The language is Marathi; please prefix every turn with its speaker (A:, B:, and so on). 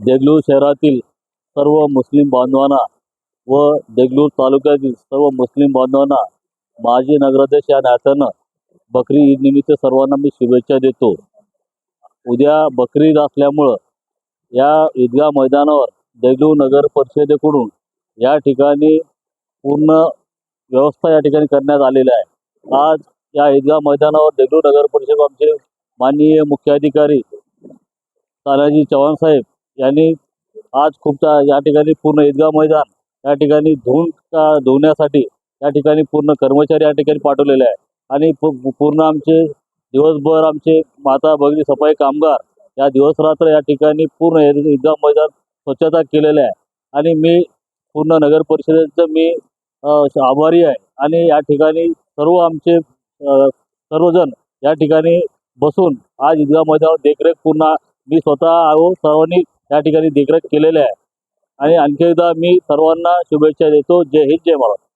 A: देगलूर शहरातील सर्व मुस्लिम बांधवांना व देगलूर तालुक्यातील सर्व मुस्लिम बांधवांना माजी नगराध्यक्ष या नात्यानं बकरी ईद निमित्त सर्वांना मी शुभेच्छा देतो. उद्या बकरी ईद असल्यामुळं या ईदगाह मैदानावर देगलूर नगर परिषदेकडून या ठिकाणी पूर्ण व्यवस्था या ठिकाणी करण्यात आलेली आहे. आज या ईदगाह मैदानावर देगलूर नगर परिषद आमचे माननीय मुख्याधिकारी तानाजी चव्हाण साहेब यांनी आज खूप या ठिकाणी पूर्ण ईदगाह मैदान या ठिकाणी धुवून धुवण्यासाठी या ठिकाणी पूर्ण कर्मचारी या ठिकाणी पाठवलेले आहे आणि पूर्ण आमचे दिवसभर आमचे माता भगिनी सफाई कामगार या दिवस रात्र या ठिकाणी पूर्ण ईदगाह मैदान स्वच्छता केलेलं आहे. आणि मी पूर्ण नगर परिषदेचं मी आभारी आहे. आणि या ठिकाणी सर्व आमचे सर्वजण या ठिकाणी बसून आज ईदगाह मैदानावर देखरेख पूर्ण मी स्वतः आहो सर्वांनी या ठिकाणी देखरेख केलेली आहे. आणि आणखी एकदा मी सर्वांना शुभेच्छा देतो. जय हिंद जय महाराष्ट्र.